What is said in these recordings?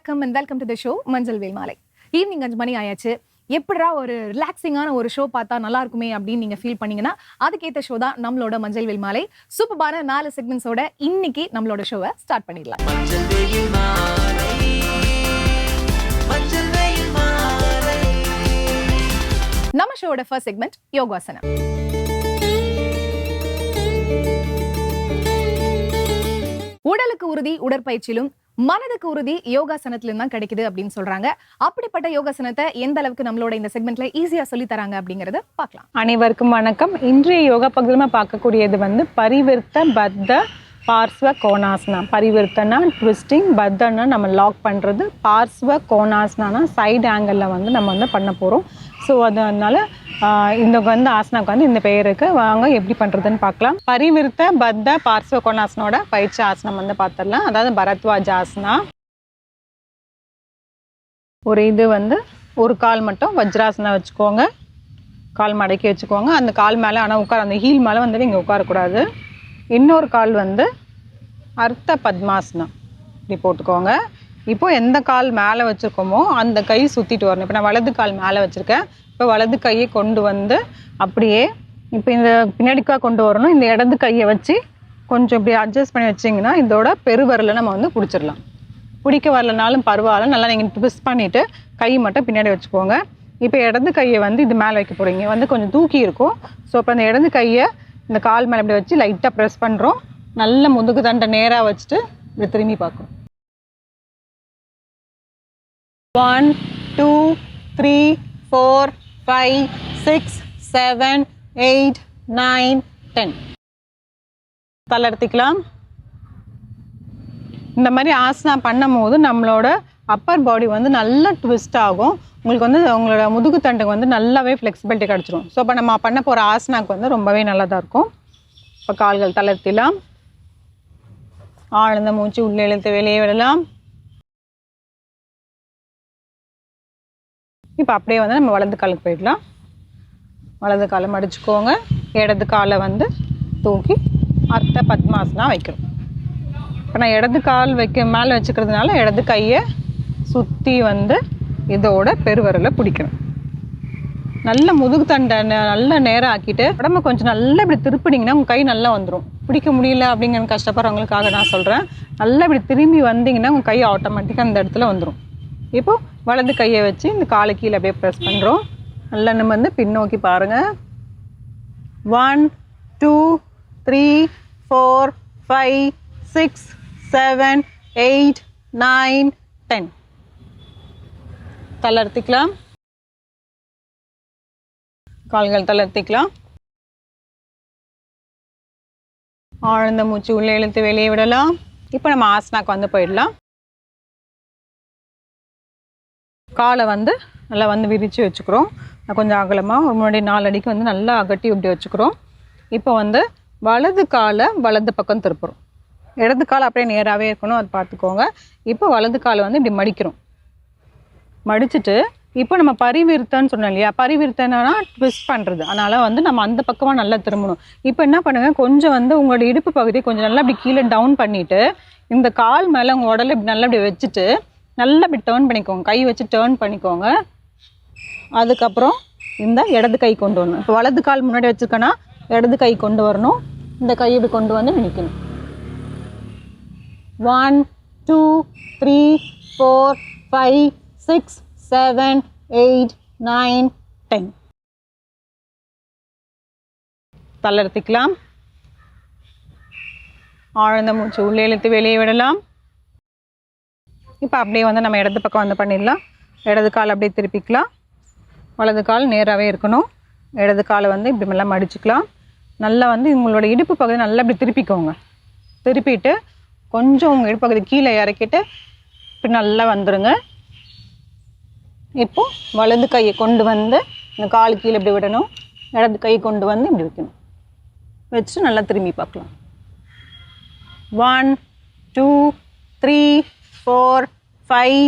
வணக்கம் and welcome to the show மஞ்சள் வேல் மாலை. ஈவினிங் அஞ்சு மணி ஆயாச்சு. எப்படிடா ஒரு ரிலாக்ஸிங்கான ஒரு ஷோ பார்த்தா நல்லா இருக்குமே அப்படின்னு நீங்க ஃபீல் பண்ணீங்கன்னா அதுக்கேற்ற ஷோ தான் நம்மளோட மஞ்சள் வேல் மாலை. சூப்பரான நாலு செக்மெண்ட்ஸோட இன்னைக்கு நம்மளோட ஷோவை ஸ்டார்ட் பண்ணிடலாம். நம்ம ஷோவோட ஃபர்ஸ்ட் செக்மெண்ட் யோகாசனம். உடலுக்கு உறுதி உடற்பயிற்சியிலும் மனதுக்கு உறுதி யோகாசனத்திலும் தான் கிடைக்குது அப்படின்னு சொல்றாங்க. அப்படிப்பட்ட யோகாசனத்தை எந்த அளவுக்கு நம்மளோட இந்த செக்மெண்ட்ல ஈஸியா சொல்லி தராங்க அப்படிங்கறத பார்க்கலாம். அனைவருக்கும் வணக்கம். இன்றைய யோகா பகுதியில் பார்க்கக்கூடியது வந்து பரிவிர்த்த பத்த பார்ஸ்வ கோணாசனா. பரிவிர்த்தனா ட்விஸ்டிங் பத்தனா நம்ம லாக் பண்ணுறது பார்ஸ்வ கோணாசனானா சைடு ஆங்கிளில் வந்து நம்ம வந்து பண்ண போகிறோம் ஸோ அதனால இந்த வந்து ஆசனாக்கு வந்து இந்த பெயர் வாங்க எப்படி பண்ணுறதுன்னு பார்க்கலாம். பரிவிருத்த பத்த பார்ஸ்வ கோணாசனோட பயிற்சி ஆசனம் வந்து பார்த்துடலாம் அதாவது பரத்வாஜ் ஆசனா. ஒரு இது வந்து ஒரு கால் மட்டும் வஜ்ராசனம் வச்சுக்கோங்க. கால் மடக்கி வச்சுக்கோங்க. அந்த கால் மேலே ஆனால் உட்கார அந்த ஹீல் மேலே வந்து நீங்கள் உட்காரக்கூடாது. இன்னொரு கால் வந்து அர்த்த பத்மாசனம். இப்படி போட்டுக்கோங்க. இப்போ எந்த கால் மேலே வச்சுருக்கோமோ அந்த கை சுற்றிட்டு வரணும். இப்போ நான் வலது கால் மேலே வச்சுருக்கேன். இப்போ வலது கையை கொண்டு வந்து அப்படியே இப்போ இந்த பின்னாடிக்கா கொண்டு வரணும். இந்த இடது கையை வச்சு கொஞ்சம் இப்படி அட்ஜஸ்ட் பண்ணி வச்சிங்கன்னா இதோட பெருவரில் நம்ம வந்து பிடிச்சிடலாம். பிடிக்க வரலனாலும் பரவாயில்ல. நல்லா நீங்கள் ட்விஸ்ட் பண்ணிவிட்டு கை மட்டும் பின்னாடி வச்சுக்கோங்க. இப்போ இடது கையை வந்து இது மேலே வைக்க போகிறீங்க வந்து கொஞ்சம் தூக்கி இருக்கும். ஸோ இப்போ அந்த இடது கையை இந்த கால் மேலே இப்படி வச்சு லைட்டாக ப்ரெஸ் பண்ணுறோம் நல்ல முதுகு தண்டை நேராக வச்சுட்டு இப்படி திரும்பி பார்க்கணும். One two three four five six seven eight nine ten தளர்த்திக்கலாம் இந்த மாதிரி ஆசனா பண்ணும் போது நம்மளோட அப்பர் பாடி வந்து நல்லா ட்விஸ்ட் ஆகும். உங்களுக்கு வந்து உங்களோட முதுகு தண்டுக்கு வந்து நல்லாவே ஃப்ளெக்சிபிலிட்டி கிடச்சிரும். ஸோ இப்போ நம்ம பண்ண போகிற ஆசனாக்கு வந்து ரொம்பவே நல்லதாக இருக்கும். இப்போ கால்கள் தளர்த்திலாம் ஆழ்ந்த மூச்சு உள்ளே இழுத்து வெளியே விடலாம். இப்போ அப்படியே வந்து நம்ம வலது காலுக்கு போயிடலாம். வலது காலை மடிச்சுக்கோங்க. இடது காலை வந்து தூக்கி அத்தை பத்மாசனா வைக்கணும். இப்போ நான் இடது கால் வைக்க மேலே வச்சுக்கிறதுனால இடது கையை சுற்றி வந்து இதோட பெருவரலை பிடிக்கணும். நல்ல முதுகு தண்டை ந- நல்ல நேரம் ஆக்கிட்டு உடம்ப கொஞ்சம் நல்லா இப்படி திருப்பினீங்கன்னா உங்கள் கை நல்லா வந்துடும் பிடிக்க முடியல அப்படிங்கிற கஷ்டப்படுறவங்களுக்காக நான் சொல்கிறேன் நல்லா இப்படி திரும்பி வந்தீங்கன்னா உங்கள் கை ஆட்டோமேட்டிக்காக அந்த இடத்துல வந்துடும் இப்போ வலது கையை வச்சு இந்த காலை கீழே அப்படியே ப்ரெஸ் பண்ணுறோம் நல்லா நம்ம வந்து பின்னோக்கி பாருங்கள் one two three four five six seven eight nine ten தளர்த்திக்கலாம். கால்கள் தளர்த்திக்கலாம். ஆழ்ந்த மூச்சு உள்ளே இழுத்து வெளியே விடலாம். இப்போ நம்ம ஆசனாக்கு வந்து போயிடலாம். காலை வந்து நல்லா வந்து விரித்து வச்சுக்கிறோம். கொஞ்சம் அகலமாக ஒரு முன்னாடி நாலு அடிக்கு வந்து நல்லா அகட்டி இப்படி வச்சுக்கிறோம். இப்போ வந்து வலது காலை வலது பக்கம் திருப்புறோம். இடது கால் அப்படியே நேராகவே இருக்கணும் அது பார்த்துக்கோங்க. இப்போ வலது காலை வந்து இப்படி மடிக்கிறோம். மடிச்சுட்டு இப்போ நம்ம பரிவிருத்தன்னு சொன்னோம் இல்லையா? பரிவிருத்தனா ட்விஸ்ட் பண்ணுறது அதனால் வந்து நம்ம அந்த பக்கமாக நல்லா திரும்பணும். இப்போ என்ன பண்ணுங்கள் கொஞ்சம் வந்து உங்களோட இடுப்பு பகுதியை கொஞ்சம் நல்லா இப்படி கீழே டவுன் பண்ணிவிட்டு இந்த கால் மேலே உங்கள் உடலை இப்படி நல்லா இப்படி வச்சுட்டு நல்லா இப்படி டேர்ன் பண்ணிக்கோங்க. கை வச்சு டேர்ன் பண்ணிக்கோங்க. அதுக்கப்புறம் இந்த இடது கை கொண்டு வரணும். இப்போ வலது கால் முன்னாடி வச்சுருக்கேன்னா இடது கை கொண்டு வரணும். இந்த கை இப்படி கொண்டு வந்து நிற்கணும் one two three four five six seven eight nine ten தளர்த்திக்கலாம் ஆழ்ந்த மூச்சு உள்ளே இழுத்து வெளியே விடலாம். இப்போ அப்படியே வந்து நம்ம இடது பக்கம் வந்து பண்ணிடலாம். இடது கால் அப்படியே திருப்பிக்கலாம். வலது கால் நேராகவே இருக்கணும். இடது காலை வந்து இப்படி நல்லா மடிச்சுக்கலாம். நல்லா வந்து உங்களோட இடுப்பு பகுதி நல்லா இப்படி திருப்பிக்கோங்க. திருப்பிட்டு கொஞ்சம் உங்கள் இடுப்பு பகுதி கீழே இறக்கிட்டு இப்படி நல்லா வந்துடுங்க இப்போ வலது கையை கொண்டு வந்து இந்த கால் கீழே இப்படி விடணும். இடது கை கொண்டு வந்து இப்படி வைக்கணும். வச்சு நல்லா திரும்பி பார்க்கலாம். One two three four five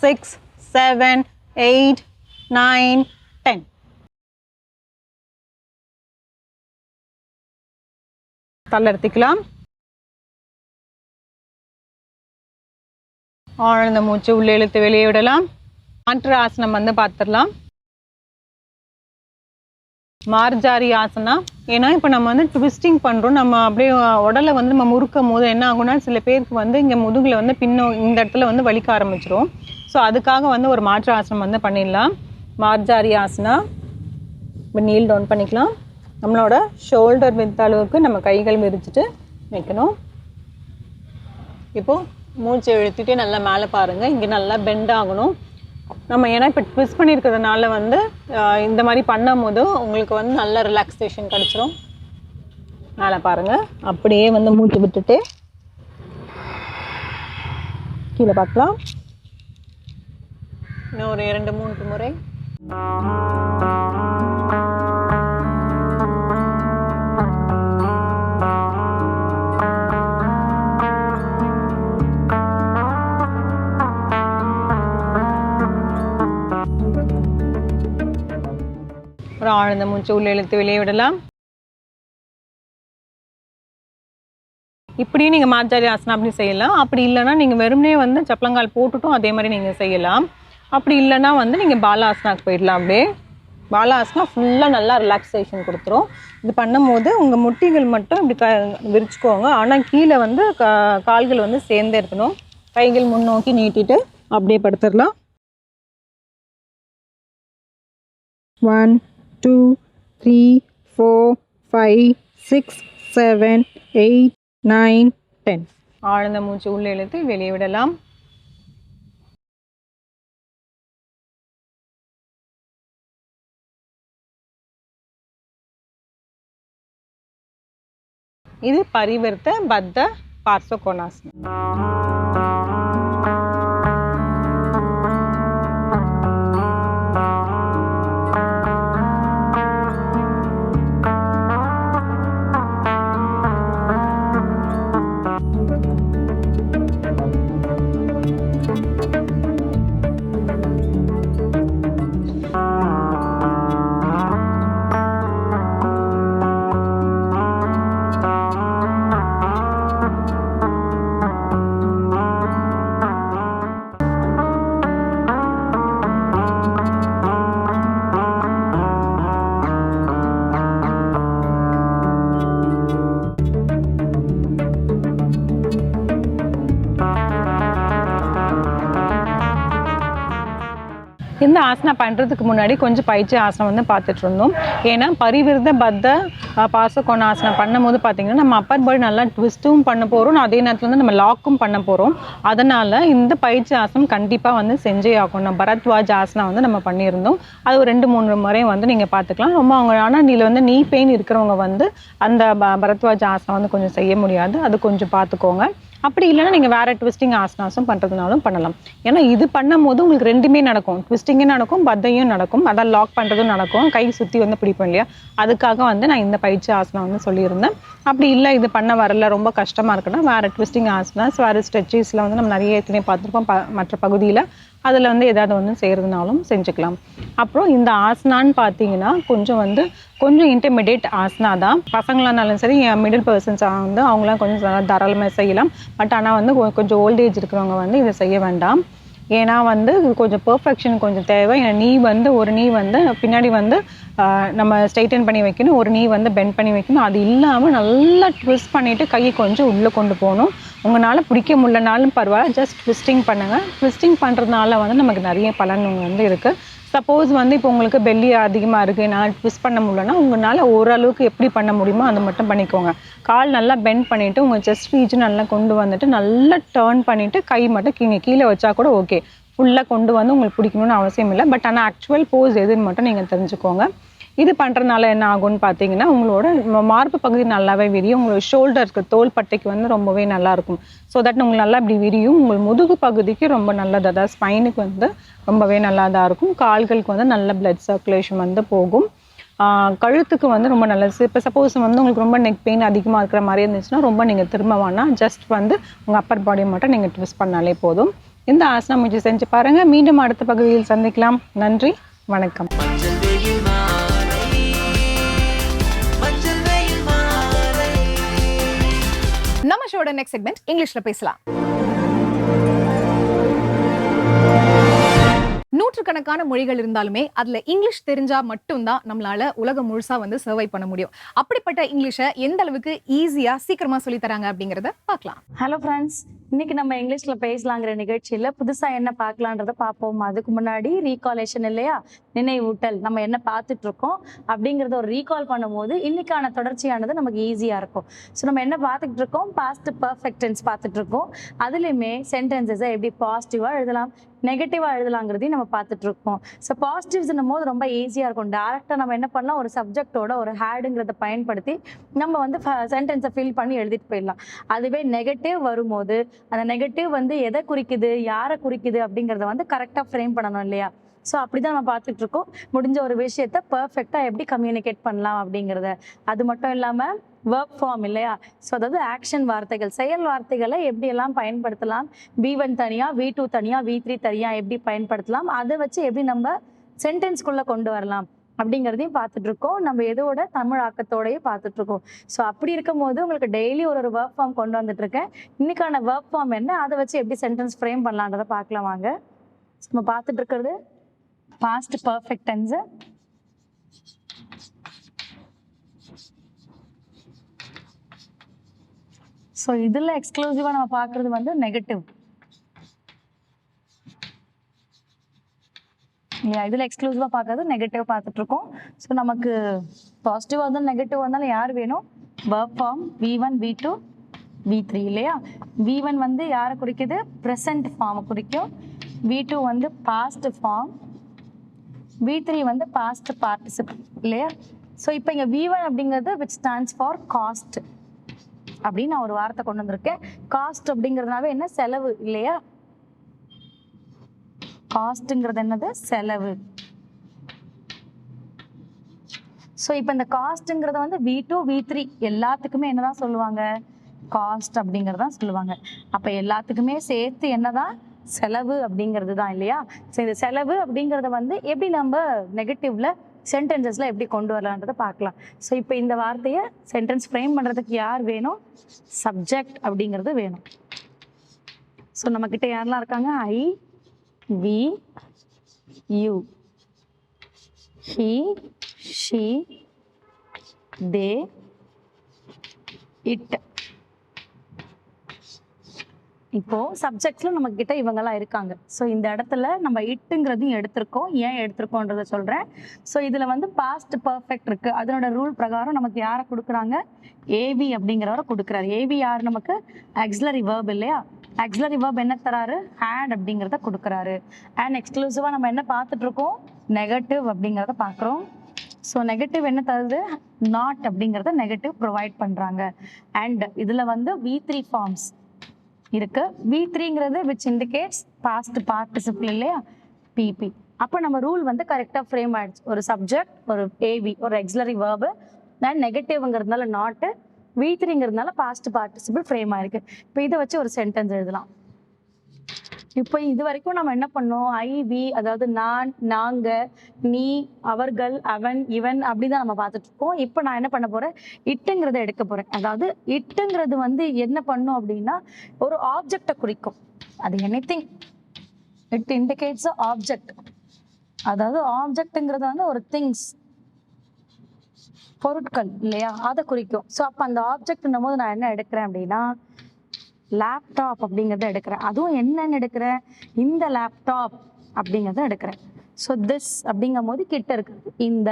six seven eight nine ten தளர்த்திக்கலாம் ஆழ்ந்த மூச்சு உள்ளே இழுத்து வெளியே விடலாம். மாற்று ஆசனம் வந்து பார்த்துடலாம். மார்ஜாரி ஆசனா ஏன்னா இப்போ நம்ம வந்து ட்விஸ்டிங் பண்ணுறோம் நம்ம அப்படியே உடலை வந்து நம்ம முறுக்கும் போது என்ன ஆகும்னா சில பேருக்கு வந்து இங்கே முதுகில் வந்து பின்னோ இந்த இடத்துல வந்து வலிக்க ஆரம்பிச்சிரும். ஸோ அதுக்காக வந்து ஒரு மாற்று ஆசனம் வந்து பண்ணிடலாம். மார்ஜாரி ஆசனா இப்போ நீல் டவுன் பண்ணிக்கலாம். நம்மளோட ஷோல்டர் வித் அளவுக்கு நம்ம கைகள் விரிச்சிட்டு வைக்கணும் இப்போது மூச்சு இழுத்துட்டு நல்லா மேலே பாருங்கள் இங்கே நல்லா பெண்ட் ஆகணும். நம்ம ஏன்னா இப்போ ட்விஸ்ட் பண்ணியிருக்கிறதுனால வந்து ஆஹ், இந்த மாதிரி பண்ணும் போது உங்களுக்கு வந்து நல்ல ரிலாக்ஸேஷன் கிடச்சிரும். மேலே பாருங்கள் அப்படியே வந்து மூச்சு விட்டுட்டு கீழே பார்க்கலாம். இன்னும் ஒரு இரண்டு மூன்று முறை. ஒரு ஆழ்ந்த மூச்சு உள்ள இழுத்து வெளியே விடலாம். இப்படியும் நீங்கள் மாஜாரி ஆசனம் அப்படி செய்யலாம். அப்படி இல்லைன்னா நீங்கள் வெறுமனே வந்து சப்பளங்கால் போட்டுட்டும் அதே மாதிரி நீங்கள் செய்யலாம். அப்படி இல்லைன்னா வந்து நீங்கள் பாலாசனாக்கு போயிடலாம் அப்படியே. பாலாசனா ஃபுல்லாக நல்லா ரிலாக்ஸேஷன் கொடுத்துரும். இது பண்ணும்போது உங்கள் முட்டிகள் மட்டும் இப்படி க விரிச்சுக்கோங்க. ஆனால் கீழே வந்து கா கால்கள் வந்து சேர்ந்தே இருக்கணும். கைகள் முன்னோக்கி நீட்டிட்டு அப்படியே படுத்துடலாம். One two three four five six seven eight nine ten ஆழ்ந்த மூச்சு உள்ளே இழுத்து வெளியே விடலாம். இது பரிவர்த்த பத்த பார்சகோணாசனம் இந்த ஆசனா பண்ணுறதுக்கு முன்னாடி கொஞ்சம் பயிற்சி ஆசனம் வந்து பார்த்துட்டு இருந்தோம். ஏன்னா பரிவிருத பத்த பாச கொண்ட ஆசனம் பண்ணும்போது பார்த்தீங்கன்னா நம்ம அப்பர் பாடி நல்லா ட்விஸ்ட்டும் பண்ண போகிறோம் அதே நேரத்தில் வந்து நம்ம லாக்கும் பண்ண போகிறோம் அதனால் இந்த பயிற்சி ஆசனம் கண்டிப்பாக வந்து செஞ்சே ஆகணும். பரத்வாஜ் ஆசனம் வந்து நம்ம பண்ணியிருந்தோம். அது ஒரு ரெண்டு மூணு முறை வந்து நீங்கள் பார்த்துக்கலாம். ரொம்ப அவங்க ஆனால் இதில் வந்து நீ பெயின் இருக்கிறவங்க வந்து அந்த ப பரத்வாஜ் ஆசனம் வந்து கொஞ்சம் செய்ய முடியாது. அது கொஞ்சம் பார்த்துக்கோங்க. அப்படி இல்லைன்னா நீங்கள் வேற ட்விஸ்டிங் ஆசனாசம் பண்ணுறதுனாலும் பண்ணலாம். ஏன்னா இது பண்ணும் போது உங்களுக்கு ரெண்டுமே நடக்கும். ட்விஸ்டிங்கும் நடக்கும் பத்தையும் நடக்கும். அதான் லாக் பண்ணுறதும் நடக்கும். கை சுற்றி வந்து பிடிப்போம் இல்லையா? அதுக்காக வந்து நான் இந்த பயிற்சி ஆசனம் வந்து சொல்லியிருந்தேன். அப்படி இல்லை இது பண்ண வரல ரொம்ப கஷ்டமாக இருக்குன்னா வேறு ட்விஸ்டிங் ஆசனாஸ் வேறு ஸ்ட்ரெச்சஸில் வந்து நம்ம நிறைய ஏற்கனவே பார்த்துருப்போம். ப மற்ற பகுதியில் அதில் வந்து ஏதாவது ஒன்று செய்கிறதுனாலும் செஞ்சுக்கலாம். அப்புறம் இந்த ஆசனான்னு பார்த்தீங்கன்னா கொஞ்சம் வந்து கொஞ்சம் இன்டர்மீடியட் ஆசனா தான். பசங்களானாலும் இருந்தாலும் சரி மிடில் பர்சன்ஸ் வந்து அவங்களாம் கொஞ்சம் தாராளமாக செய்யலாம். பட் ஆனால் வந்து கொஞ்சம் ஓல்டேஜ் இருக்கிறவங்க வந்து இதை செய்ய வேண்டாம். ஏன்னா வந்து கொஞ்சம் பெர்ஃபெக்ஷன் கொஞ்சம் தேவை. ஏன்னா நீ வந்து ஒரு நீ வந்து பின்னாடி வந்து நம்ம ஸ்ட்ரைட்டன் பண்ணி வைக்கணும் ஒரு நீ வந்து பெண்ட் பண்ணி வைக்கணும். அது இல்லாமல் நல்லா ட்விஸ்ட் பண்ணிவிட்டு கையை கொஞ்சம் உள்ளே கொண்டு போகணும். உங்களால் பிடிக்க முடியலனாலும் பரவாயில்ல ஜஸ்ட் ட்விஸ்டிங் பண்ணுங்கள் ட்விஸ்டிங் பண்ணுறதுனால வந்து நமக்கு நிறைய பலன் வந்து இருக்குது சப்போஸ் வந்து இப்போ உங்களுக்கு பெல்லி அதிகமாக இருக்குது என்னால் ட்விஸ்ட் பண்ண முடியலன்னா உங்களால் ஓரளவுக்கு எப்படி பண்ண முடியுமோ அதை மட்டும் பண்ணிக்கோங்க. கால் நல்லா பெண்ட் பண்ணிவிட்டு உங்கள் செஸ்ட் ரீஜன் நல்லா கொண்டு வந்துட்டு நல்லா டேர்ன் பண்ணிவிட்டு கை மட்டும் கீழே கீழே வச்சா கூட ஓகே ஃபுல்லாக கொண்டு வந்து உங்களுக்கு பிடிக்கணும்னு அவசியம் இல்லை பட் ஆனால் ஆக்சுவல் போஸ் எதுன்னு மட்டும் நீங்கள் தெரிஞ்சுக்கோங்க. இது பண்ணுறதுனால என்ன ஆகும்னு பார்த்தீங்கன்னா உங்களோட மார்பு பகுதி நல்லாவே விரியும். உங்களோட ஷோல்டருக்கு தோல் பட்டைக்கு வந்து ரொம்பவே நல்லாயிருக்கும் ஸோ தட் உங்களுக்கு நல்லா இப்படி விரியும். உங்கள் முதுகு பகுதிக்கு ரொம்ப நல்லது. அதாவது ஸ்பைனுக்கு வந்து ரொம்பவே நல்லா தான் இருக்கும். கால்களுக்கு வந்து நல்ல பிளட் சர்க்குலேஷன் வந்து போகும். கழுத்துக்கு வந்து ரொம்ப நல்லது. இப்போ சப்போஸ் வந்து உங்களுக்கு ரொம்ப நெக் பெயின் அதிகமாக இருக்கிற மாதிரி இருந்துச்சுன்னா ரொம்ப நீங்கள் திரும்ப வேணால் ஜஸ்ட் வந்து உங்கள் அப்பர் பாடியை மட்டும் நீங்கள் ட்விஸ்ட் பண்ணாலே போதும். இந்த ஆசனம் முயற்சி செஞ்சு பாருங்கள் மீண்டும் அடுத்த பகுதியில் சந்திக்கலாம். நன்றி. வணக்கம். நிகழ்ச்சியோட நெக்ஸ்ட் செக்மெண்ட் இங்கிலீஷ்ல பேசலாம். நூற்றுக்கணக்கான மொழிகள் இருந்தாலுமே அதுல இங்கிலீஷ் தெரிஞ்சா மட்டும்தான் நம்மளால உலகம் முழுசா வந்து சர்வை பண்ண முடியும். அப்படிப்பட்ட இங்கிலீஷை எந்த அளவுக்கு ஈஸியா சீக்கிரமா சொல்லி தராங்க அப்படிங்கறத பார்க்கலாம். ஹலோ ஃப்ரெண்ட்ஸ் இன்னைக்கு நம்ம இங்கிலீஷ்ல பேசலாங்கிற நிகழ்ச்சியில புதுசா என்ன பார்க்கலான்றத பார்ப்போம். அதுக்கு முன்னாடி ரீகாலேஷன் இல்லையா? நினைவூட்டல். நம்ம என்ன பார்த்துட்டு இருக்கோம் அப்படிங்கறத ஒரு ரீகால் பண்ணும்போது இன்னைக்கான தொடர்ச்சியானது நமக்கு ஈஸியா இருக்கும். ஸோ நம்ம என்ன பார்த்துட்டு இருக்கோம் பாஸ்ட் பர்ஃபெக்ட் டென்ஸ் பார்த்துட்டு இருக்கோம் அதுலயுமே சென்டென்சஸை எப்படி பாசிட்டிவா எழுதலாம் நெகட்டிவாக எழுதலாங்கிறதையும் நம்ம பார்த்துட்டு இருக்கோம் ஸோ பாசிட்டிவ்ஸ்னும் போது ரொம்ப ஈஸியாக இருக்கும். டேரெக்டாக நம்ம என்ன பண்ணலாம்? ஒரு சப்ஜெக்டோட ஒரு ஹேடுங்கிறத பயன்படுத்தி நம்ம வந்து சென்டென்ஸை ஃபில் பண்ணி எழுதிட்டு போயிடலாம். அதுவே நெகட்டிவ் வரும்போது அந்த நெகட்டிவ் வந்து எதை குறிக்குது யாரை குறிக்குது அப்படிங்கிறத வந்து கரெக்டாக ஃப்ரேம் பண்ணணும் இல்லையா? ஸோ அப்படி தான் நம்ம பார்த்துட்டு இருக்கோம் முடிஞ்ச ஒரு விஷயத்த பர்ஃபெக்டாக எப்படி கம்யூனிகேட் பண்ணலாம் அப்படிங்கிறத. அது மட்டும் இல்லாமல் ஒர்க் ஃபார்ம் இல்லையா? ஸோ அதாவது ஆக்ஷன் வார்த்தைகள் செயல் வார்த்தைகளை எப்படியெல்லாம் பயன்படுத்தலாம்? வி ஒன் தனியாக வி டூ தனியாக வி த்ரீ தனியாக எப்படி பயன்படுத்தலாம்? அதை வச்சு எப்படி நம்ம சென்டென்ஸ்குள்ளே கொண்டு வரலாம்? அப்படிங்கிறதையும் பார்த்துட்டு இருக்கோம் நம்ம எதோட தமிழ் ஆக்கத்தோடயே பார்த்துட்டு இருக்கோம் ஸோ அப்படி இருக்கும் போது உங்களுக்கு டெய்லி ஒரு ஒரு ஒர்க் ஃபார்ம் கொண்டு வந்துட்டு இருக்கேன் இன்னைக்கான ஒர்க் ஃபார்ம் என்ன? அதை வச்சு எப்படி சென்டென்ஸ் ஃப்ரேம் பண்ணலான்றதை பார்க்கலாம் வாங்க. நம்ம பார்த்துட்டு இருக்கிறது பாஸ்ட் பர்ஃபெக்ட் டென்ஸு ஸோ இதில் எக்ஸ்க்ளூசிவாக நம்ம பார்க்குறது வந்து நெகட்டிவ் இல்லையா? இதில் எக்ஸ்க்ளூசிவாக பார்க்கறது நெகட்டிவ் பார்த்துட்டு இருக்கோம் ஸோ நமக்கு பாசிட்டிவாக இருந்தாலும் நெகட்டிவ் இருந்தாலும் யார் வேணும்? verb form V one V two V three இல்லையா? வி ஒன் வந்து யாரை குறிக்குது? ப்ரெசன்ட் ஃபார்மை குறிக்கும். வி டூ வந்து பாஸ்ட் ஃபார்ம் வி த்ரீ வந்து பாஸ்ட் பார்ட்டிசிபிள் இல்லையா? ஸோ இப்போ இங்கே வி ஒன் அப்படிங்கிறது விச் ஸ்டாண்ட்ஸ் ஃபார் காஸ்ட் அப்படின்னு நான் ஒரு வார்த்தை கொண்டு வந்திருக்கேன். காஸ்ட் அப்படிங்கிறதுனாவே என்ன? செலவு இல்லையா? காஸ்ட்டுங்கிறது என்னது? செலவு. ஸோ இப்போ இந்த காஸ்ட்டுங்கிறத வந்து வி டூ வி த்ரீ எல்லாத்துக்குமே என்னதான் சொல்லுவாங்க? காஸ்ட் அப்படிங்கிறது தான் சொல்லுவாங்க. அப்போ எல்லாத்துக்குமே சேர்த்து என்னதான்? செலவு அப்படிங்கிறது தான் இல்லையா? ஸோ இந்த செலவு அப்படிங்கிறத வந்து எப்படி நம்ம நெகட்டிவ்ல சென்டென்சஸ்ல எப்படி கொண்டு வரலான்றதை பார்க்கலாம். ஸோ இப்போ இந்த வார்த்தையை சென்டென்ஸ் ஃப்ரேம் பண்ணுறதுக்கு யார் வேணும்? சப்ஜெக்ட் அப்படிங்கிறது வேணும். ஸோ நம்மக்கிட்ட யாரெல்லாம் இருக்காங்க? I we you. He she they it. இப்போ சப்ஜெக்ட்ல நம்ம கிட்ட இவங்கெல்லாம் இருக்காங்க. ஸோ இந்த இடத்துல நம்ம இட்டுங்கிறதையும் எடுத்திருக்கோம். ஏன் எடுத்திருக்கோன்றத சொல்றேன். ஸோ இதுல வந்து பாஸ்ட் பர்ஃபெக்ட் இருக்கு. அதனோட ரூல் பிரகாரம் நமக்கு யாரை கொடுக்குறாங்க? ஏவி அப்படிங்கிறவரை கொடுக்குறாரு. ஏவி யார் நமக்கு? ஆக்சிலரி வேர்ப் இல்லையா? ஆக்சுவலாக வேர்ப் என்ன தராரு? ஹேட் அப்படிங்கிறத கொடுக்குறாரு. அண்ட் எக்ஸ்க்ளூசிவாக நம்ம என்ன பார்த்துட்ருக்கோம் நெகட்டிவ் அப்படிங்கிறத பார்க்குறோம். ஸோ நெகட்டிவ் என்ன தருது? நாட் அப்படிங்கிறத நெகட்டிவ் ப்ரொவைட் பண்ணுறாங்க அண்ட் இதில் வந்து வி த்ரீ ஃபார்ம்ஸ் இருக்கு. வி த்ரீங்கிறது விச் இண்டிகேட்ஸ் பாஸ்ட் பார்ட்டிசிபிள் இல்லையா? பிபி அப்போ நம்ம ரூல் வந்து கரெக்டாக ஃப்ரேம் ஆயிடுச்சு. ஒரு சப்ஜெக்ட் ஒரு ஏவி ஒரு எக்ஸலரி வேர்பு தென் நெகட்டிவ்ங்கிறதுனால நாட்டு வி த்ரீங்கிறதுனால பாஸ்ட் பார்ட்டிசிபிள் ஃப்ரேம் ஆயிருக்கு. இப்போ இதை வச்சு ஒரு சென்டென்ஸ் எழுதலாம். இப்போ இது வரைக்கும் நம்ம என்ன பண்ணோம்? ஐ வி அதாவது நான் நாங்க நீ அவர்கள் அவன் இவன் அப்படிதான் நம்ம பார்த்துட்டு இருக்கோம். இப்போ நான் என்ன பண்ண போறேன்? இட்டுங்கிறத எடுக்க போறேன். அதாவது இட்டுங்கிறது வந்து என்ன பண்ணும் அப்படின்னா ஒரு ஆப்ஜெக்டை குறிக்கும். அது anything it indicates object அதாவது ஆப்ஜெக்ட்ங்கிறது வந்து ஒரு திங்ஸ் பொருட்கள் இல்லையா? அதை குறிக்கும். ஸோ அப்போ அந்த ஆப்ஜெக்ட்னும் போது நான் என்ன எடுக்கிறேன் அப்படின்னா லேப்டாப் அப்படிங்கிறத எடுக்கிறேன். அதுவும் என்னன்னு எடுக்கிறேன்? இந்த லேப்டாப் அப்படிங்கிறத எடுக்கிறேன். ஸோ திஸ் அப்படிங்கும் போது கிட்ட இருக்குது இந்த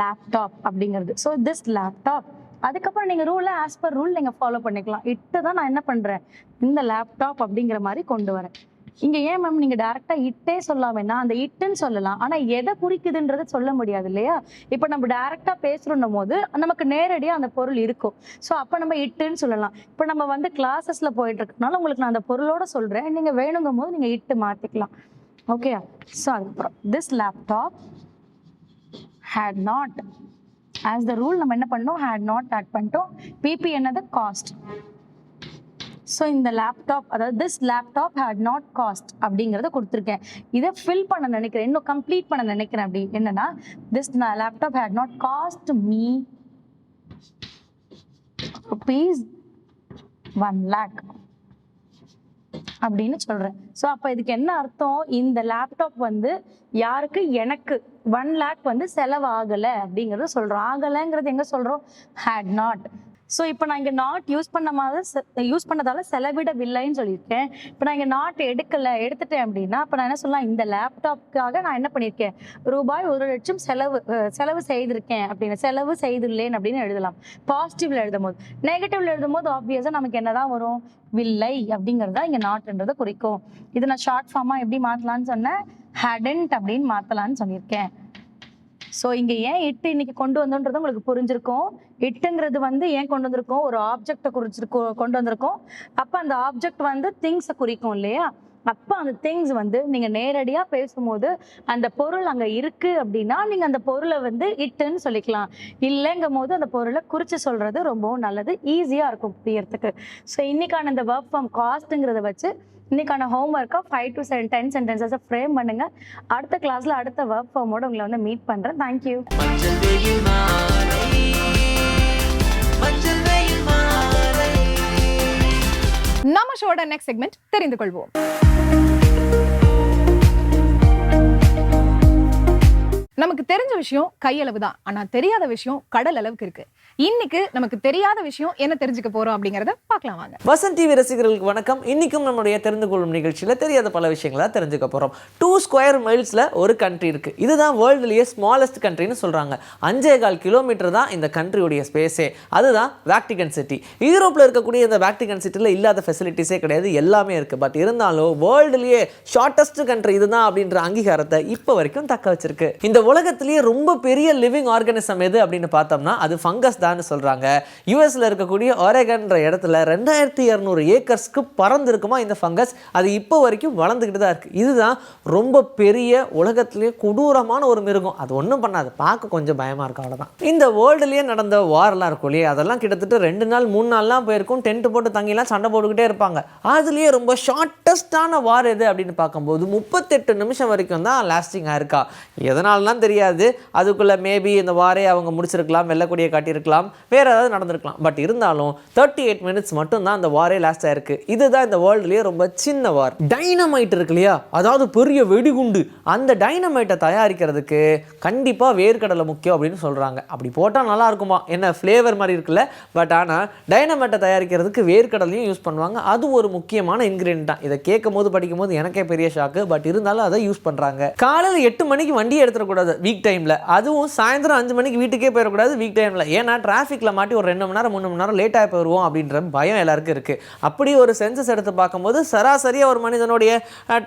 லேப்டாப் அப்படிங்கிறது. ஸோ திஸ் லேப்டாப் அதுக்கப்புறம் நீங்கள் ரூலை ஆஸ் பர் ரூல் நீங்கள் ஃபாலோ பண்ணிக்கலாம். இட்டு தான் நான் என்ன பண்ணுறேன் இந்த லேப்டாப் அப்படிங்கிற மாதிரி கொண்டு வரேன். இங்கே ஏன் மேம் நீங்கள் டேரெக்டாக இட்டே சொல்லாமன்னா அந்த இட்டுன்னு சொல்லலாம். ஆனால் எதை குறிக்குதுன்றதை சொல்ல முடியாது இல்லையா? இப்போ நம்ம டேரெக்டாக பேசுறோம் போது நமக்கு நேரடியாக அந்த பொருள் இருக்கும். ஸோ அப்போ நம்ம இட்டுன்னு சொல்லலாம். இப்போ நம்ம வந்து கிளாஸஸ்ல போயிட்டு இருக்கனால உங்களுக்கு நான் அந்த பொருளோட சொல்கிறேன் நீங்கள் வேணுங்கும் போது நீங்கள் இட்டு மாற்றிக்கலாம் ஓகே ஸோ அதுக்கப்புறம் this laptop had not as the rule நம்ம என்ன பண்ணோம்? ஹேட் நாட் ஆட் பண்ணிட்டோம். பிபி என்னது? காஸ்ட் ஸோ இந்த லேப்டாப் அதாவது this laptop had not cost அப்படிங்கிறத கொடுத்துருக்கேன். இதை ஃபில் பண்ண நினைக்கிறேன். இன்னும் கம்ப்ளீட் பண்ண நினைக்கிறேன் அப்படி. என்னன்னா this laptop had not cost me rupees one lakh அப்படின்னு சொல்கிறேன் ஸோ அப்போ இதுக்கு என்ன அர்த்தம்? இந்த லேப்டாப் வந்து யாருக்கு? எனக்கு. ஒன் லேக் வந்து செலவாகலை அப்படிங்கிறத சொல்கிறோம் ஆகலைங்கிறது எங்கே சொல்கிறோம் ஹேட் நாட் ஸோ இப்போ நான் இங்கே நாட் யூஸ் பண்ண மாதிரி யூஸ் பண்ணதால செலவிடவில்லைன்னு சொல்லியிருக்கேன். இப்போ நான் இங்கே நாட் எடுக்கலை எடுத்துட்டேன் அப்படின்னா அப்போ நான் என்ன சொல்லலாம் இந்த லேப்டாப்புக்காக நான் என்ன பண்ணியிருக்கேன்? ரூபாய் ஒரு லட்சம் செலவு செலவு செய்திருக்கேன் அப்படின்னு செலவு செய்துள்ளேன் அப்படின்னு எழுதலாம். பாசிட்டிவ்ல எழுதும் போது நெகட்டிவ்ல எழுதும் போது ஆப்வியஸாக நமக்கு என்னதான் வரும்? வில்லை அப்படிங்கிறது தான் இங்கே நாட்ன்றதை குறிக்கும். இது நான் ஷார்ட் ஃபார்மாக எப்படி மாற்றலாம்னு சொன்னேன்? ஹேடன்ட் அப்படின்னு மாற்றலான்னு சொல்லியிருக்கேன். ஸோ இங்கே ஏன் இட்டு இன்னைக்கு கொண்டு வந்தோன்றது உங்களுக்கு புரிஞ்சிருக்கும். இட்டுங்கிறது வந்து ஏன் கொண்டு வந்திருக்கோம்? ஒரு ஆப்ஜெக்டை குறிச்சிருக்கோ கொண்டு வந்திருக்கோம். அப்போ அந்த ஆப்ஜெக்ட் வந்து திங்ஸை குறிக்கும் இல்லையா? அப்போ அந்த திங்ஸ் வந்து நீங்கள் நேரடியாக பேசும்போது அந்த பொருள் அங்கே இருக்குது அப்படின்னா நீங்கள் அந்த பொருளை வந்து இட்டுன்னு சொல்லிக்கலாம். இல்லைங்கும் போது அந்த பொருளை குறித்து சொல்கிறது ரொம்பவும் நல்லது ஈஸியாக இருக்கும் புரியறதுக்கு. ஸோ இன்னைக்கான இந்த ஒர்க் ஃப்ரம் காஸ்ட்டுங்கிறத வச்சு இன்னைக்கான ஹோம்ஒர்க்கை ஃபைவ் டு செவன் டென் சென்டென்சஸை ஃப்ரேம் பண்ணுங்க. அடுத்த கிளாஸில் அடுத்த ஒர்க் ஃபார்மோட உங்களை வந்து மீட் பண்ணுறேன் தேங்க்யூ நம்ம ஷோட நெக்ஸ்ட் செக்மெண்ட் தெரிந்து கொள்வோம். நமக்கு தெரிஞ்ச விஷயம் கையளவு தான் ஆனா தெரியாத விஷயம் கடல் அளவுக்கு இருக்கு. இன்னைக்கு நமக்கு தெரியாத விஷயம் என்ன தெரிஞ்சுக்க போறோம் அப்படிங்கறத பார்க்கலாம் வாங்க. வசந்த் டிவி ரசிகர்களுக்கு வணக்கம். இன்னைக்கும் நம்மளுடைய தெரிந்து கொள்ளும் நிகழ்ச்சியில் தெரியாத பல விஷயங்களை தெரிஞ்சுக்க போறோம். டூ ஸ்கொயர் மைல்ஸ்ல ஒரு கண்ட்ரி இருக்கு. இதுதான் வேர்ல்டுலேயே ஸ்மாலஸ்ட் கண்ட்ரின்னு சொல்றாங்க. அஞ்சே கால் கிலோமீட்டர் தான் இந்த கண்ட்ரியுடைய ஸ்பேஸே அதுதான் வேக்டிகன் சிட்டி யூரோப்பில் இருக்கக்கூடிய இந்த வேக்டிகன் சிட்டியில் இல்லாத ஃபெசிலிட்டிஸே கிடையாது. எல்லாமே இருக்கு. பட் இருந்தாலும் வேர்ல்டுலேயே ஷார்ட்டஸ்ட் கண்ட்ரி இதுதான் அப்படின்ற அங்கீகாரத்தை இப்போ வரைக்கும் தக்க வச்சிருக்கு. இந்த உலகத்திலேயே ரொம்ப பெரிய லிவிங் ஆர்கனிசம் எது அப்படின்னு பார்த்தோம்னா அது ஃபங்கஸ் தான்னு சொல்கிறாங்க யூஎஸ்ல இருக்கக்கூடிய ஒரேகன்ற இடத்துல ரெண்டாயிரத்தி இரநூறு ஏக்கர்ஸ்க்கு பறந்துருக்குமா இந்த ஃபங்கஸ் அது இப்போ வரைக்கும் வளர்ந்துக்கிட்டு தான் இருக்குது இதுதான் ரொம்ப பெரிய உலகத்திலேயே கொடூரமான ஒரு மிருகம். அது ஒன்றும் பண்ணாது. பார்க்க கொஞ்சம் பயமாக இருக்கும் அவ்வளோதான் இந்த வேர்ல்டுலேயே நடந்த வாரெலாம் இருக்கும் இல்லையா? அதெல்லாம் கிட்டத்தட்ட ரெண்டு நாள் மூணு நாள்லாம் போயிருக்கும். டென்ட் போட்டு தங்கிலாம் சண்டை போட்டுக்கிட்டே இருப்பாங்க. அதுலேயே ரொம்ப ஷார்ட்டஸ்டான வார் எது அப்படின்னு பார்க்கும்போது முப்பத்தெட்டு நிமிஷம் வரைக்கும் தான் லாஸ்டிங்காக இருக்கா? எதனாலலாம் தெரியாது. அதுக்குள்ளே மேபி இந்த வாரே அவங்க முடிச்சிருக்கலாம் வெள்ளக்கூடியை காட்டியிருக்கலாம். வேறு ஏதாவது நடந்திருக்கலாம். பட் இருந்தாலும் தேர்ட்டி எயிட் மினிட்ஸ் மட்டும்தான் அந்த வாரே லாஸ்ட் ஆயிருக்கு. இதுதான் இந்த வேர்ல்டுலேயே ரொம்ப சின்ன வார். டைனமைட் இருக்கு இல்லையா? அதாவது பெரிய வெடிகுண்டு. அந்த டைனமைட்டை தயாரிக்கிறதுக்கு கண்டிப்பாக வேர்க்கடலை முக்கியம் அப்படின்னு சொல்கிறாங்க அப்படி போட்டால் நல்லா இருக்குமா? என்ன ஃப்ளேவர் மாதிரி இருக்குல்ல? பட் ஆனால் டைனமைட்டை தயாரிக்கிறதுக்கு வேர்க்கடலையும் யூஸ் பண்ணுவாங்க. அது ஒரு முக்கியமான இன்க்ரீடியன்ட் தான். இதை கேட்கும் போது படிக்கும் போது எனக்கே பெரிய ஷாக்கு பட் இருந்தாலும் அதை யூஸ் பண்ணுறாங்க காலையில் எட்டு மணிக்கு வண்டியை எடுத்துடக்கூடாது வீக் டைமில் அதுவும் சாயந்தரம் அஞ்சு மணிக்கு வீட்டுக்கே போயிடக்கூடாது வீக் டைமில் ஏன்னா டிராஃபிக்கில் மாட்டி ஒரு ரெண்டு மணி நேரம் மூணு மணி நேரம் லேட்டாக போயிடுவோம் அப்படின்ற பயம் எல்லாருக்கும் இருக்குது அப்படி ஒரு சென்சஸ் எடுத்து பார்க்கும்போது சராசரியாக ஒரு மனிதனுடைய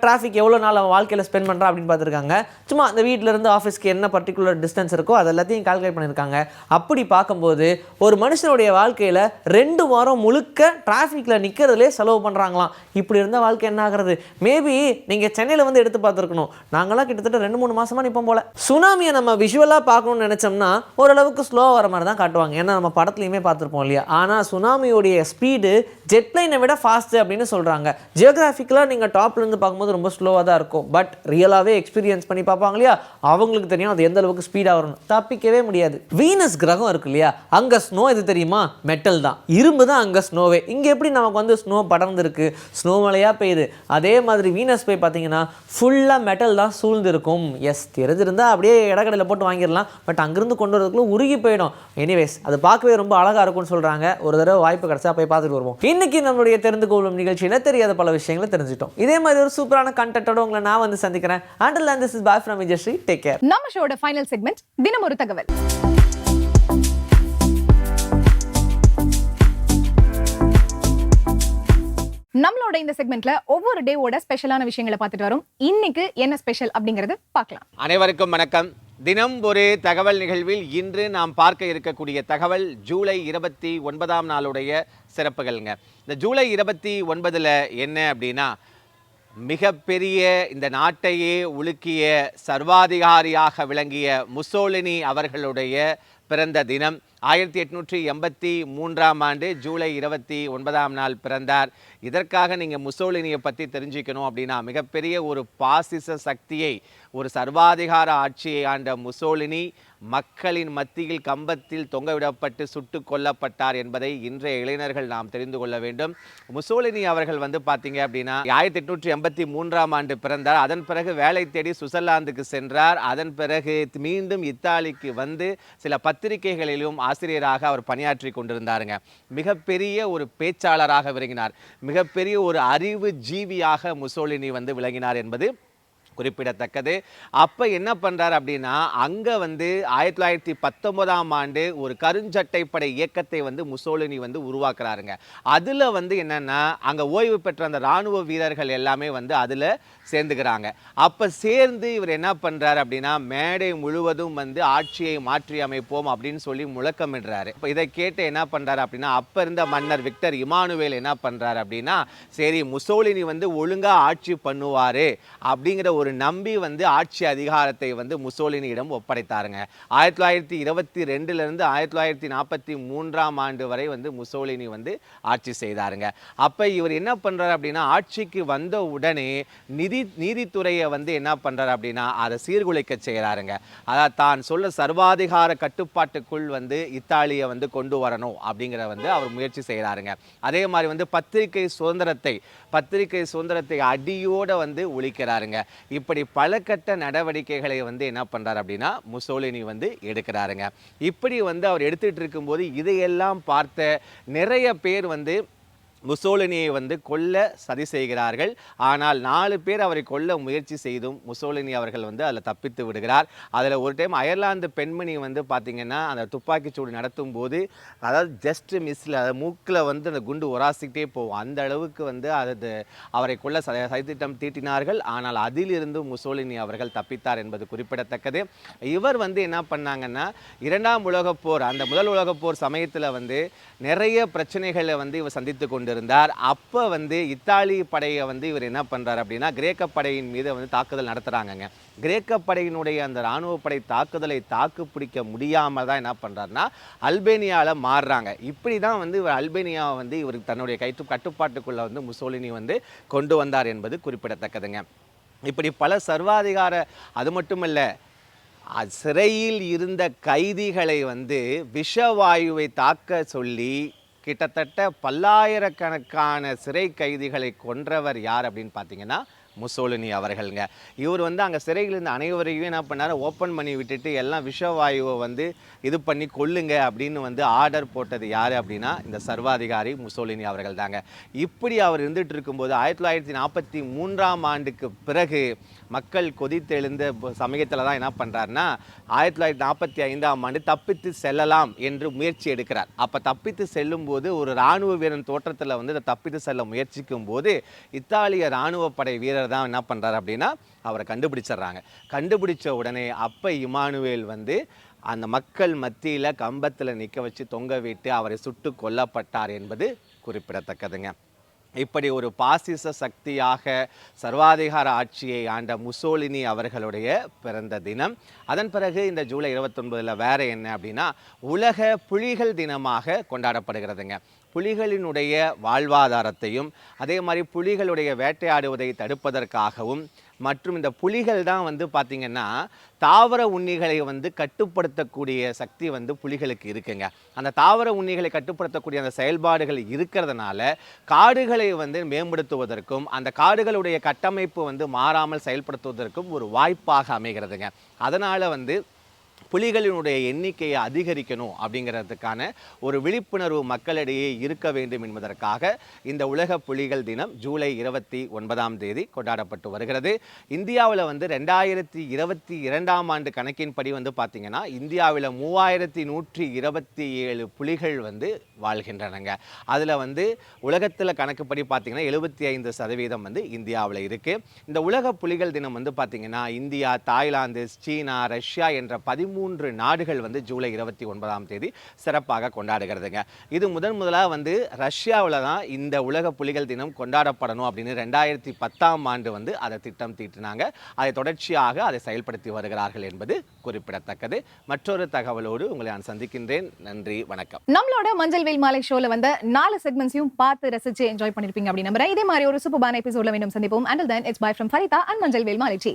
டிராஃபிக் எவ்வளோ நாள் அவன் வாழ்க்கையில் ஸ்பெண்ட் பண்ணுறான் அப்படின்னு பார்த்துருக்காங்க. சும்மா அந்த வீட்டில் இருந்து ஆஃபீஸ்க்கு என்ன பர்டிகுலர் டிஸ்டன்ஸ் இருக்கோ அது எல்லாத்தையும் கால்குலேட் பண்ணியிருக்காங்க. அப்படி பார்க்கும்போது ஒரு மனுஷனுடைய வாழ்க்கையில் ரெண்டு வாரம் முழுக்க டிராஃபிக்கில் நிற்கிறதுலே செலவு பண்ணுறாங்களாம் இப்படி இருந்தால் வாழ்க்கை என்ன ஆகிறது? மேபி நீங்கள் சென்னையில் வந்து எடுத்து பார்த்துருக்கணும். நாங்களாம் கிட்டத்தட்ட ரெண்டு மூணு மாதமாக நிற்போம் போல. சுனாமியை நம்ம விஷுவலாக பார்க்கணும்னு நினச்சோம்னா ஓரளவுக்கு ஸ்லோவாக வர மாதிரி தான் காட்டுவாங்க. ஏன்னா நம்ம படத்துலையுமே பார்த்துருப்போம் இல்லையா? ஆனால் சுனாமியோடைய ஸ்பீடு ஜெட்லைனை விட ஃபாஸ்ட்டு அப்படின்னு சொல்கிறாங்க ஜியோகிராஃபிக்கலாக நீங்கள் டாப்லேருந்து பார்க்கும்போது ரொம்ப ஸ்லோவாக தான் இருக்கும். பட் ரியலாகவே எக்ஸ்பீரியன்ஸ் பண்ணி பார்ப்பாங்க இல்லையா? அவங்களுக்கு தெரியும் அது எந்த அளவுக்கு ஸ்பீடாக வரணும் தப்பிக்கவே முடியாது. வீனஸ் கிரகம் இருக்கு இல்லையா? அங்கே ஸ்னோ எது தெரியுமா? மெட்டல் தான். இரும்பு தான் அங்கே ஸ்னோவே இங்கே எப்படி நமக்கு வந்து ஸ்னோ படர்ந்துருக்கு? ஸ்னோ மலையாக பெய்யுது? அதே மாதிரி வீனஸ் போய் பார்த்தீங்கன்னா ஃபுல்லாக மெட்டல் தான் சூழ்ந்திருக்கும். எஸ் தெரிஞ்சிருந்தால் அப்படியே இடக்கடையில் போட்டு வாங்கிடலாம். பட் அங்கேருந்து கொண்டு வரதுக்குள்ளே உருகி போயிடும். எனிவேஸ் அது பார்க்கவே ரொம்ப அழகாக இருக்கும்னு சொல்கிறாங்க ஒரு தடவை வாய்ப்பு கிடைச்சா போய் பார்த்துட்டு வருவோம். இன்னைக்கு நம்மளுடைய தெரிந்து கொள்ளும் நிகழ்ச்சியில் தெரியாத பல விஷயங்களை தெரிஞ்சிட்டோம். இதே மாதிரி ஒரு சூப்பரான கண்டென்ட்டோட உங்களை நான் வந்து சந்திக்கிறேன். Until this is bye from Vijayasri take care நம்ம ஷோட ஃபைனல் செக்மெண்ட் தினம் ஒரு தகவல். நம்மளோட இந்த செக்மெண்ட்ல ஒவ்வொரு டேவோட ஸ்பெஷலான விஷயங்களை பார்த்துட்டு வரோம். இன்னைக்கு என்ன ஸ்பெஷல் அப்படிங்கறது பார்க்கலாம். அனைவருக்கும் வணக்கம். தினம் ஒரு தகவல் நிகழ்வில் இன்று நாம் பார்க்க இருக்கக்கூடிய தகவல் ஜூலை இருபத்தி ஒன்பதாம் நாளுடைய சிறப்புகள்ங்க. இந்த ஜூலை இருபத்தி ஒன்பதில் என்ன அப்படின்னா மிகப்பெரிய இந்த நாட்டையே உலுக்கிய சர்வாதிகாரியாக விளங்கிய முசோலினி அவர்களுடைய பிறந்த தினம். ஆயிரத்தி எட்நூற்றி எண்பத்தி மூன்றாம் ஆண்டு ஜூலை இருபத்தி ஒன்பதாம் நாள் பிறந்தார். இதற்காக நீங்கள் முசோலினியை பற்றி தெரிஞ்சுக்கணும் அப்படின்னா மிகப்பெரிய ஒரு பாசிச சக்தியை ஒரு சர்வாதிகார ஆட்சியை ஆண்ட முசோலினி மக்களின் மத்தியில் கம்பத்தில் தொங்கவிடப்பட்டு சுட்டு கொல்லப்பட்டார் என்பதை இன்றைய இளைஞர்கள் நாம் தெரிந்து கொள்ள வேண்டும். முசோலினி அவர்கள் வந்து பார்த்தீங்க அப்படின்னா ஆயிரத்தி எட்நூற்றி எண்பத்தி மூன்றாம் ஆண்டு பிறந்தார். அதன் பிறகு வேலை தேடி சுவிட்சர்லாந்துக்கு சென்றார். அதன் பிறகு மீண்டும் இத்தாலிக்கு வந்து சில பத்திரிகைகளிலும் ஆசிரியராக அவர் பணியாற்றி கொண்டிருந்தாருங்க. மிகப்பெரிய ஒரு பேச்சாளராக விளங்கினார். மிகப்பெரிய ஒரு அறிவு ஜீவியாக முசோலினி வந்து விளங்கினார் என்பது குறிப்பிடத்தக்கது. அப்போ என்ன பண்ணுறார் அப்படின்னா அங்கே வந்து ஆயிரத்தி தொள்ளாயிரத்தி பத்தொன்பதாம் ஆண்டு ஒரு கருஞ்சட்டைப்படை இயக்கத்தை வந்து முசோலினி வந்து உருவாக்குறாருங்க. அதில் வந்து என்னென்னா அங்கே ஓய்வு பெற்ற அந்த இராணுவ வீரர்கள் எல்லாமே வந்து அதில் சேர்ந்துக்கிறாங்க. அப்போ சேர்ந்து இவர் என்ன பண்ணுறாரு அப்படின்னா மேடை முழுவதும் வந்து ஆட்சியை மாற்றி அமைப்போம் அப்படின்னு சொல்லி முழக்கமிடுறாரு. இப்போ இதை கேட்டு என்ன பண்ணுறாரு அப்படின்னா அப்போ இருந்த மன்னர் விக்டர் இமானுவேல் என்ன பண்ணுறாரு அப்படின்னா சரி முசோலினி வந்து ஒழுங்காக ஆட்சி பண்ணுவார் அப்படிங்கிற ஒரு நம்பி வந்து ஆட்சி அதிகாரத்தை வந்து முசோலினியிடம் ஒப்படைத்தாருங்க. ஆயிரத்தி தொள்ளாயிரத்தி இருபத்தி ரெண்டுலேருந்து ஆயிரத்தி தொள்ளாயிரத்தி நாற்பத்தி மூன்றாம் ஆண்டு வரை வந்து முசோலினி வந்து ஆட்சி செய்தாருங்க. அப்போ இவர் என்ன பண்ணுறாரு அப்படின்னா ஆட்சிக்கு வந்த உடனே நிதி நீதித்துறையை வந்து என்ன பண்ணுறாரு அப்படின்னா அதை சீர்குலைக்க செய்கிறாருங்க அதாவது தான் சொல்ல சர்வாதிகார கட்டுப்பாட்டுக்குள் வந்து இத்தாலியை வந்து கொண்டு வரணும் அப்படிங்கிற வந்து அவர் முயற்சி செய்கிறாருங்க அதே மாதிரி வந்து பத்திரிகை சுதந்திரத்தை பத்திரிகை சுதந்திரத்தை அடியோடு வந்து ஒழிக்கிறாருங்க. இப்படி பல கட்ட நடவடிக்கைகளை வந்து என்ன பண்ணுறார் அப்படின்னா முசோலினி வந்து எடுக்கிறாருங்க. இப்படி வந்து அவர் எடுத்துகிட்டு இருக்கும்போது இதையெல்லாம் பார்த்த நிறைய பேர் வந்து முசோலினியை வந்து கொல்ல சதி செய்கிறார்கள். ஆனால் நாலு பேர் அவரை கொல்ல முயற்சி செய்தும் முசோலினி அவர்கள் வந்து அதில் தப்பித்து விடுகிறார். அதில் ஒரு டைம் அயர்லாந்து பெண்மணி வந்து பார்த்திங்கன்னா அந்த துப்பாக்கிச்சூடு நடத்தும் போது அதாவது ஜஸ்ட் மிஸ்ல அதை மூக்கில் வந்து அந்த குண்டு உராசிக்கிட்டே போகும். அந்த அளவுக்கு வந்து அது அவரை கொல்ல ச- சதித்திட்டம் தீட்டினார்கள். ஆனால் அதிலிருந்து முசோலினி அவர்கள் தப்பித்தார் என்பது குறிப்பிடத்தக்கது. இவர் வந்து என்ன பண்ணாங்கன்னா இரண்டாம் உலகப் போர் அந்த முதல் உலகப் போர் சமயத்தில் வந்து நிறைய பிரச்சனைகளை வந்து இவர் சந்தித்து செய்திருந்தார் அப்போ வந்து இத்தாலி படையை வந்து இவர் என்ன பண்ணுறாரு அப்படின்னா கிரேக்க படையின் மீது வந்து தாக்குதல் நடத்துகிறாங்கங்க கிரேக்க படையினுடைய அந்த இராணுவ படை தாக்குதலை தாக்கு பிடிக்க முடியாமல் தான் என்ன பண்ணுறாருன்னா அல்பேனியாவில் மாறுறாங்க. இப்படி தான் வந்து இவர் அல்பேனியாவை வந்து இவர் தன்னுடைய கைட்டு கட்டுப்பாட்டுக்குள்ளே வந்து முசோலினி வந்து கொண்டு வந்தார் என்பது குறிப்பிடத்தக்கதுங்க. இப்படி பல சர்வாதிகார அது மட்டும் இல்லை சிறையில் இருந்த கைதிகளை வந்து விஷவாயுவை தாக்க சொல்லி கிட்டத்தட்ட பல்லாயிரக்கணக்கான சிறை கைதிகளை கொன்றவர் யார் அப்படின்னு பார்த்தீங்கன்னா முசோலினி அவர்கள்ங்க. இவர் வந்து அங்கே சிறையில் இருந்த அனைவரையும் என்ன பண்ணாரு? ஓப்பன் பண்ணி விட்டுட்டு எல்லாம் விஷவாயுவை வந்து இது பண்ணி கொல்லுங்க அப்படின்னு வந்து ஆர்டர் போட்டது யார் அப்படின்னா இந்த சர்வாதிகாரி முசோலினி அவர்கள் தாங்க இப்படி அவர் இருந்துட்டு இருக்கும்போது ஆயிரத்தி தொள்ளாயிரத்தி நாற்பத்தி மூன்றாம் ஆண்டுக்கு பிறகு மக்கள் கொதித்தெழுந்த சமயத்தில் தான் என்ன பண்ணுறாருன்னா ஆயிரத்தி தொள்ளாயிரத்தி நாற்பத்தி ஐந்தாம் ஆண்டு தப்பித்து செல்லலாம் என்று முயற்சி எடுக்கிறார். அப்போ தப்பித்து செல்லும்போது ஒரு இராணுவ வீரன் தோற்றத்தில் வந்து தப்பித்து செல்ல முயற்சிக்கும் போது இத்தாலிய இராணுவ படை வீரர் தான் என்ன பண்ணுறாரு அப்படின்னா அவரை கண்டுபிடிச்சிடுறாங்க. கண்டுபிடிச்ச உடனே அப்போ இமானுவேல் வந்து அந்த மக்கள் மத்தியில் கம்பத்தில் நிற்க வச்சு தொங்க விட்டு அவரை சுட்டு கொல்லப்பட்டார் என்பது குறிப்பிடத்தக்கதுங்க. இப்படி ஒரு பாசிச சக்தியாக சர்வாதிகார ஆட்சியை ஆண்ட முசோலினி அவர்களுடைய பிறந்த தினம். அதன் பிறகு இந்த ஜூலை இருபத்தொன்பதில் வேற என்ன அப்படின்னா உலக புலிகள் தினமாக கொண்டாடப்படுகிறதுங்க. புலிகளினுடைய வாழ்வாதாரத்தையும் அதே மாதிரி புலிகளுடைய வேட்டையாடுவதை தடுப்பதற்காகவும் மற்றும் இந்த புலிகள் தான் வந்து பார்த்திங்கன்னா தாவர உண்ணிகளை வந்து கட்டுப்படுத்தக்கூடிய சக்தி வந்து புலிகளுக்கு இருக்குங்க. அந்த தாவர உண்ணிகளை கட்டுப்படுத்தக்கூடிய அந்த செயல்பாடுகள் இருக்கிறதுனால காடுகளை வந்து மேம்படுத்துவதற்கும் அந்த காடுகளுடைய கட்டமைப்பு வந்து மாறாமல் செயல்படுத்துவதற்கும் ஒரு வாய்ப்பாக அமைகிறதுங்க. அதனால் வந்து புலிகளினுடைய எண்ணிக்கையை அதிகரிக்கணும் அப்படிங்கிறதுக்கான ஒரு விழிப்புணர்வு மக்களிடையே இருக்க வேண்டும் என்பதற்காக இந்த உலக புலிகள் தினம் ஜூலை இருபத்தி ஒன்பதாம் தேதி கொண்டாடப்பட்டு வருகிறது. இந்தியாவில் வந்து ரெண்டாயிரத்தி இருபத்தி இரண்டாம் ஆண்டு கணக்கின்படி வந்து பார்த்திங்கன்னா இந்தியாவில் மூவாயிரத்தி நூற்றி இருபத்தி ஏழு புலிகள் வந்து வாழ்கின்றனங்க. அதில் வந்து உலகத்தில் கணக்குப்படி பார்த்திங்கன்னா எழுபத்தி ஐந்து சதவீதம் வந்து இந்தியாவில் இருக்குது இந்த உலக புலிகள் தினம் வந்து பார்த்திங்கன்னா இந்தியா தாய்லாந்து சீனா ரஷ்யா என்ற பதிமூணு பதிமூன்று நாடுகள் வந்து ஜூலை இருபத்தி ஒன்பதாம் தேதி சிறப்பாக கொண்டாடுகிறதுங்க. இது முதன் முதலாக வந்து ரஷ்யாவில் தான் இந்த உலக புலிகள் தினம் கொண்டாடப்படணும் அப்படின்னு ரெண்டாயிரத்தி பத்தாம் ஆண்டு வந்து அதை திட்டம் தீட்டினாங்க. அதை தொடர்ச்சியாக அதை செயல்படுத்தி வருகிறார்கள் என்பது குறிப்பிடத்தக்கது. மற்றொரு தகவலோடு உங்களை நான் சந்திக்கின்றேன். நன்றி வணக்கம். நம்மளோட மஞ்சள் வெயில் மாலை ஷோல வந்த நாலு செக்மெண்ட்ஸையும் பார்த்து ரசிச்சு என்ஜாய் பண்ணிருப்பீங்க அப்படின்னு நம்புறேன். இதே மாதிரி ஒரு சூப்பரான எபிசோட்ல மீண்டும் சந்திப்போம். And then it's bye from Farida and மஞ்சள் வெயில் மாலை டீ